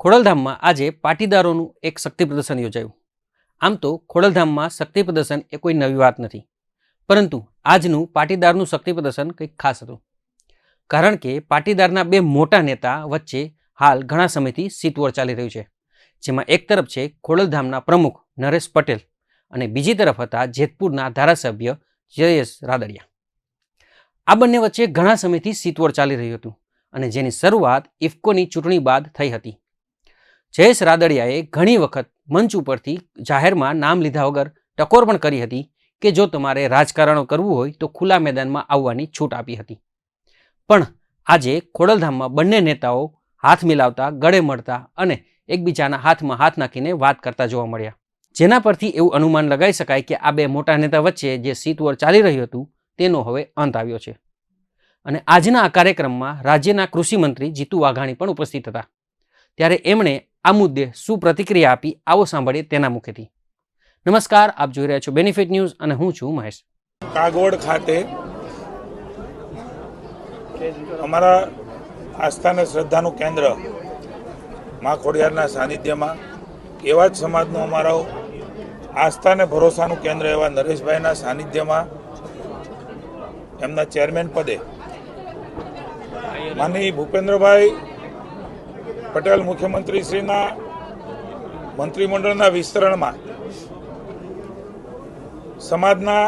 ખોડલધામમાં આજે પાટીદારોનું એક શક્તિ પ્રદર્શન યોજાયું. આમ તો ખોડલધામમાં શક્તિ પ્રદર્શન એ કોઈ નવી વાત નથી. પરંતુ આજનું પાટીદારનું શક્તિ પ્રદર્શન કંઈક ખાસ હતું. કારણ કે પાટીદારના બે મોટા નેતા વચ્ચે હાલ ઘણા સમયથી સીતવોર ચાલી રહ્યું છે. જેમાં એક તરફ છે ખોડલધામના પ્રમુખ નરેશ પટેલ અને બીજી તરફ હતા જેતપુરના ધારાસભ્ય જયેશ રાદડિયા. આ બંને વચ્ચે ઘણા સમયથી સીતવોર ચાલી રહ્યું હતું અને જેની શરૂઆત ઇફકોની ચૂંટણી બાદ થઈ હતી. જયેશ રાદડિયાએ ઘણી વખત મંચ ઉપરથી જાહેરમાં નામ લીધા વગર ટકોર પણ કરી હતી કે જો તમારે રાજકારણ કરવું હોય તો ખુલ્લા મેદાનમાં આવવાની છૂટ આપી હતી. પણ આજે ખોડલધામમાં બંને નેતાઓ હાથ મિલાવતા, ગળે મળતા અને એકબીજાના હાથમાં હાથ નાખીને વાત કરતા જોવા મળ્યા. જેના પરથી એવું અનુમાન લગાવી શકાય કે આ બે મોટા નેતા વચ્ચે જે સીતવર ચાલી રહ્યું હતું તેનો હવે અંત આવ્યો છે. અને આજના આ કાર્યક્રમમાં રાજ્યના કૃષિ મંત્રી જીતુ વાઘાણી પણ ઉપસ્થિત હતા. ત્યારે એમણે આ મુદ્દે શું પ્રતિક્રિયા આપી આવો સાંભળીએ તેના મુખેથી. નમસ્કાર, આપ જોઈ રહ્યા છો બેનિફિટ ન્યૂઝ અને હું છું મહેશ. કાગોડ ખાતે અમારા આસ્થા અને શ્રદ્ધાનું કેન્દ્ર મા ખોડિયારના સાનિધ્યમાં એવા જ સમાજનું અમારો આસ્થા અને ભરોસાનું કેન્દ્ર એવા નરેશભાઈના સાનિધ્યમાં એમના ચેરમેન પદે માનની ભૂપેન્દ્રભાઈ પટેલ મુખ્યમંત્રીશ્રીના મંત્રીમંડળના વિસ્તરણમાં સમાજના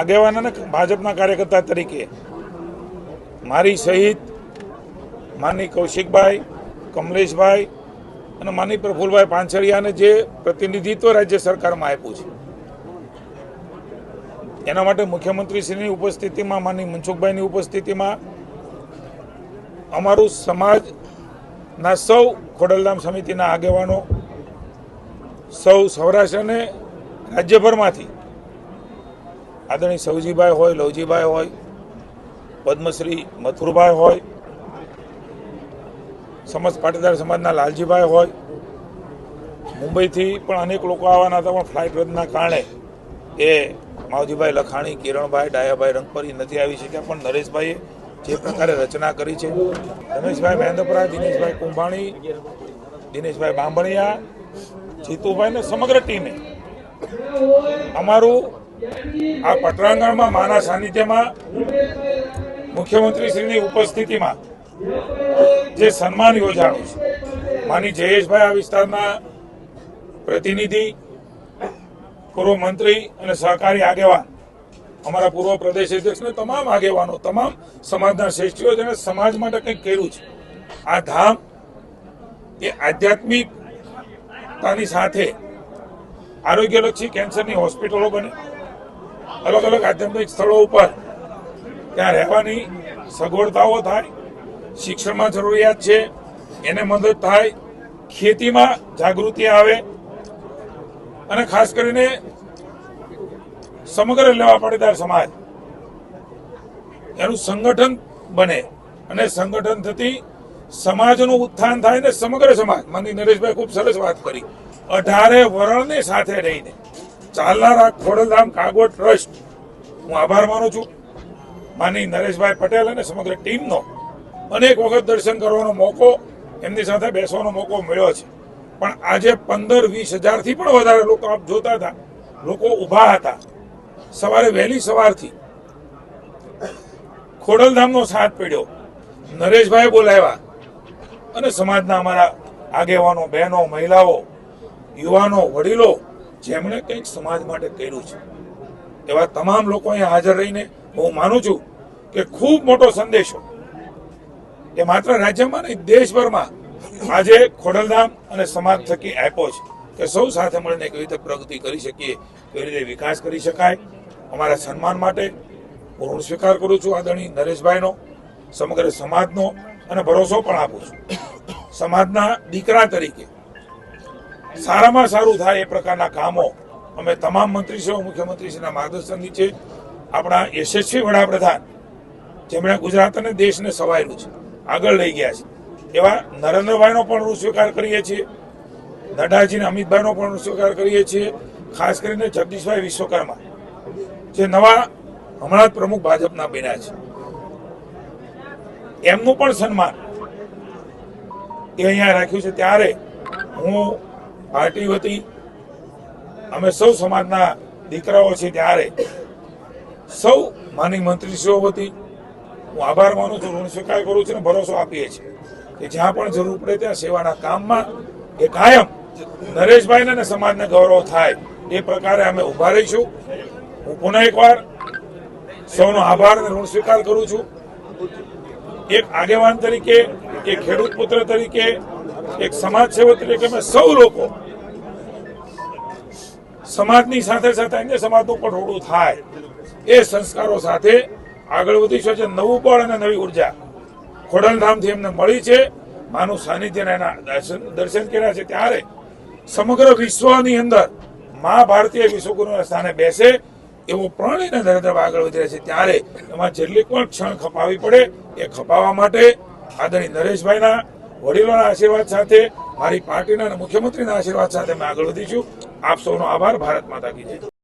આગેવાન અને ભાજપના કાર્યકર્તા તરીકે મારી સહિત માની કૌશિકભાઈ, કમલેશભાઈ અને માની પ્રફુલભાઈ પાંછડિયાને જે પ્રતિનિધિત્વ રાજ્ય સરકારમાં આપ્યું છે. એના માટે મુખ્યમંત્રીશ્રીની ઉપસ્થિતિમાં માની મનસુખભાઈની ઉપસ્થિતિમાં અમારું સમાજના સૌ ખોડલધામ સમિતિના આગેવાનો, સૌ સૌરાષ્ટ્ર અને રાજ્યભરમાંથી આદરણીય સૌજીભાઈ હોય, લવજીભાઈ હોય, પદ્મશ્રી મથુરભાઈ હોય, સમજ પાટીદાર સમાજના લાલજીભાઈ હોય, મુંબઈથી પણ અનેક લોકો આવવાના હતા, પણ ફ્લાઇટ રદના કારણે એ માવજીભાઈ લખાણી, કિરણભાઈ, ડાયાભાઈ રંગપરી નથી આવી શક્યા, પણ નરેશભાઈએ જે પ્રકારે રચના કરી છે. રમેશભાઈ મહેન્દ્રપુરા દિનેશભાઈ કુંભાણી, દિનેશભાઈ બાંભણિયા જીતુભાઈ ને સમગ્ર ટીમે. અમારું આ પટરાંગણમાં માના સાનિધ્યમાં મુખ્યમંત્રીશ્રીની ઉપસ્થિતિમાં જે સન્માન યોજાણું છે. માની જયેશભાઈ આ વિસ્તારના પ્રતિનિધિ, પૂર્વ મંત્રી અને સહકારી આગેવાન. અમારા પૂર્વ પ્રદેશ અધ્યક્ષને તમામ આગેવાનો, તમામ સમાજના શ્રેષ્ઠીઓ જેને સમાજ માટે કંઈક કર્યું છે. આ ધામ એ આધ્યાત્મિકતાની સાથે આરોગ્યલક્ષી કેન્સરની હોસ્પિટલો બને. અલગ અલગ આધ્યાત્મિક સ્થળો ઉપર ત્યાં રહેવાની સગવડતાઓ થાય, શિક્ષણમાં જરૂરિયાત છે, એને મદદ થાય, ખેતીમાં જાગૃતિ આવે અને ખાસ કરીને સમગ્ર લેવા પાટીદાર સમાજ. એનું સંગઠન બને અને સંગઠન થતી સમાજનું ઉત્થાન થાય ને સમગ્ર સમાજ. માની નરેશભાઈ ખૂબ સરસ વાત કરી. અઢારે વરણને સાથે રહીને ચાલનારા ખોડલધામ કાગોડ ટ્રસ્ટ, હું આભાર માનું છું. માની નરેશભાઈ પટેલ અને સમગ્ર ટીમનો અનેક વખત દર્શન કરવાનો મોકો, એમની સાથે બેસવાનો મોકો મળ્યો છે. પણ આજે પંદર વીસ હજારથી પણ વધારે લોકો આપ જોતા હતા. લોકો ઊભા હતા. સવારે વહેલી સવારથી ખોડલધામનો સાથ પીડ્યો. નરેશભાઈ બોલાવ્યા અને સમાજના અમારા આગેવાનો, બહેનો, મહિલાઓ, યુવાનો, વડીલો, જેમણે કંઈક સમાજ માટે કર્યું છે. એવા તમામ લોકો અહીંયા હાજર રહીને હું માનું છું કે ખૂબ મોટો સંદેશો. એ માત્ર રાજ્યમાં નહીં, દેશભરમાં આજે ખોડલધામ અને સમાજ થકી આપ્યો છે. કે સૌ સાથે મળીને કેવી રીતે પ્રગતિ કરી શકીએ કેવી રીતે વિકાસ કરી શકાય. અમારા સન્માન માટે હું ઋણ સ્વીકાર કરું છું આદરણીય નરેશભાઈનો, સમગ્ર સમાજનો, અને ભરોસો પણ આપું છું. સમાજના દીકરા તરીકે સારામાં સારું થાય એ પ્રકારના કામો અમે તમામ મંત્રીશ્રીઓ, મુખ્યમંત્રીશ્રીના માર્ગદર્શન નીચે આપણા યશસ્વી વડાપ્રધાન, જેમણે ગુજરાત અને દેશને સવાયેલું છે, આગળ લઈ ગયા છે. એવા નરેન્દ્રભાઈનો પણ ઋણ સ્વીકાર કરીએ છીએ. નડ્ડાજી અને અમિતભાઈનો પણ સ્વીકાર કરીએ છીએ, ખાસ કરીને જગદીશભાઈ વિશ્વકર્મા, જે નવા હમણાં જ પ્રમુખ ભાજપના બન્યા છે. એમનું પણ સન્માન એ અહીંયા રાખ્યું છે. ત્યારે હું પાર્ટી વતી, અમે સૌ સમાજના દીકરાઓ છે ત્યારે સૌ માની મંત્રીશ્રીઓ વતી હું આભાર માનું છું, ઋણ સ્વીકાર કરું છું અને ભરોસો આપીએ છીએ કે જ્યાં પણ જરૂર પડે ત્યાં સેવાના કામમાં એ કાયમ નરેશભાઈને અને સમાજને ગૌરવ થાય એ પ્રકારે અમે ઊભા રહીશું. હું પુનઃ એકવાર સૌનો આભાર અને ઋણ સ્વીકાર કરું છું. એક આગેવાન તરીકે, એક ખેડૂત પુત્ર તરીકે, એક સમાજ સેવક તરીકે અમે સૌ લોકો સમાજની સાથે સાથે અન્ય સમાજનું પણ થોડું થાય એ સંસ્કારો સાથે આગળ વધીશું છે. નવું બળ અને નવી ઊર્જા ખોડલધામથી એમને મળી છે. માનું સાનિધ્યના એના દર્શન દર્શન કર્યા છે ત્યારે સમગ્ર વિશ્વની અંદર મા ભારતીય વિશ્વગુરુના સ્થાને બેસે એવો પ્રણ અને નરેન્દ્ર આગળ વધી રહ્યા છે. ત્યારે એમાં જેટલી પણ ક્ષણ ખપાવી પડે એ ખપાવવા માટે આદરણીય નરેશભાઈના વડીલોના આશીર્વાદ સાથે, મારી પાર્ટીના અને મુખ્યમંત્રીના આશીર્વાદ સાથે અમે આગળ વધીશું. આપ સૌનો આભાર. ભારત માતા કી જય.